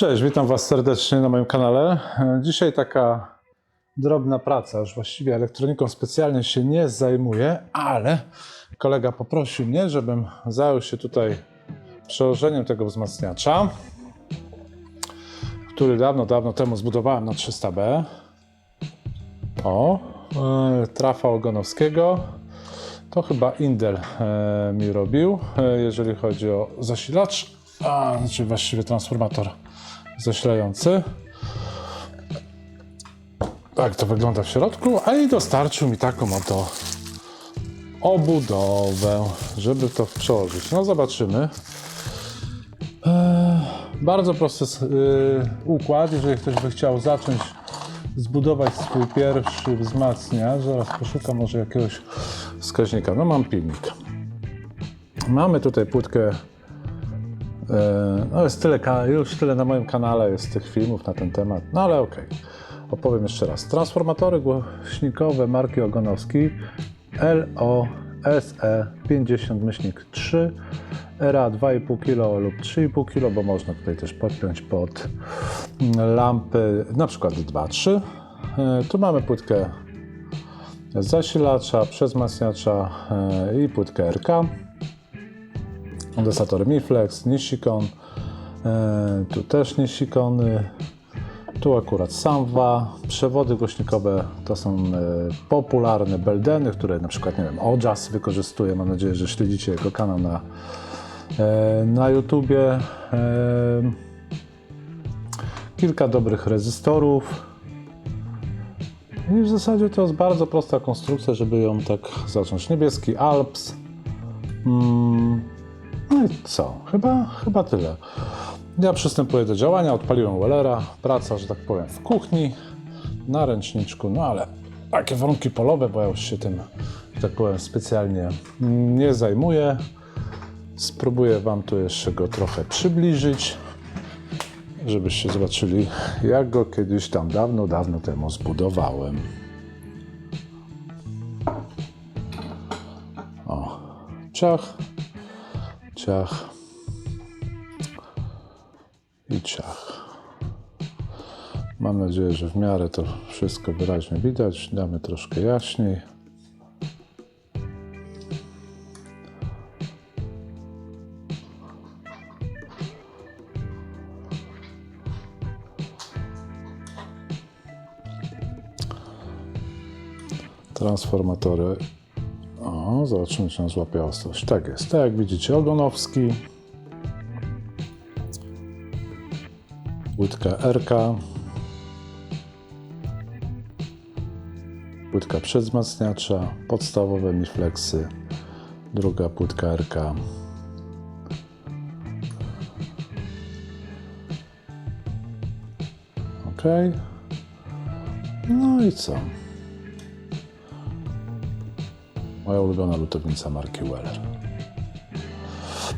Cześć, witam Was serdecznie na moim kanale. E, Dzisiaj taka drobna praca, już właściwie elektroniką specjalnie się nie zajmuję, ale kolega poprosił mnie, żebym zajął się tutaj przełożeniem tego wzmacniacza, który dawno, dawno temu zbudowałem na 300B. O, e, trafa Ogonowskiego. To chyba Indel e, mi robił, e, jeżeli chodzi o zasilacz, a, znaczy właściwie transformator zasilający. Tak to wygląda w środku, a i dostarczył mi taką oto obudowę, żeby to przełożyć. No zobaczymy. Eee, bardzo prosty yy, układ, jeżeli ktoś by chciał zacząć zbudować swój pierwszy wzmacniacz, zaraz poszukam może jakiegoś wskaźnika. No mam pilnik. Mamy tutaj płytkę No jest tyle, już tyle na moim kanale jest tych filmów na ten temat, no ale okej. Opowiem jeszcze raz. Transformatory głośnikowe marki Ogonowski LOSE 50-3 RA 2,5 kg lub 3,5 kg, bo można tutaj też podpiąć pod lampy na przykład 2-3. E, Tu mamy płytkę zasilacza, przezmacniacza e, i płytkę RK kondensator Miflex, Nishikon, e, tu też Nishikony, tu akurat Samwa, przewody głośnikowe to są e, popularne Beldeny, które na przykład, nie wiem, Ojas wykorzystuje, mam nadzieję, że śledzicie jego kanał na, e, na YouTubie. Kilka dobrych rezystorów. I w zasadzie to jest bardzo prosta konstrukcja, żeby ją tak zacząć. Niebieski Alps. No i co? Chyba, chyba tyle. Ja przystępuję do działania, odpaliłem Wellera, praca, że tak powiem, w kuchni, na ręczniczku, no ale takie warunki polowe, bo ja już się tym, tak powiem, specjalnie nie zajmuję. Spróbuję Wam tu jeszcze go trochę przybliżyć, żebyście zobaczyli, jak go kiedyś tam dawno, dawno temu zbudowałem. O, ciach, ciach i ciach. Mam nadzieję, że w miarę to wszystko wyraźnie widać. Damy troszkę jaśniej. Transformatory o, zobaczymy, czy nam złapie ostrość. Tak jest. Tak jak widzicie, Ogonowski. Płytka RK. Płytka przezmacniacza. Podstawowe Miflexy. Druga płytka RK. Ok. No i co? Moja ulubiona lutownica marki Weller.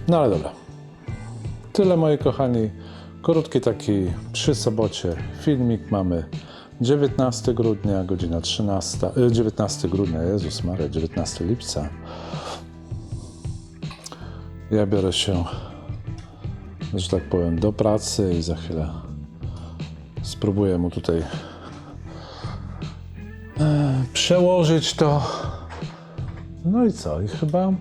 No ale dobra. Tyle moi kochani. Krótki taki przy sobocie filmik mamy 19 grudnia, godzina 13. e, 19 grudnia, Jezus Maria, 19 lipca. Ja biorę się, że tak powiem, do pracy i za chwilę spróbuję mu tutaj e, przełożyć to no i co? I chyba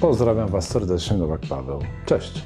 pozdrawiam Was serdecznie, Nowak Paweł. Cześć.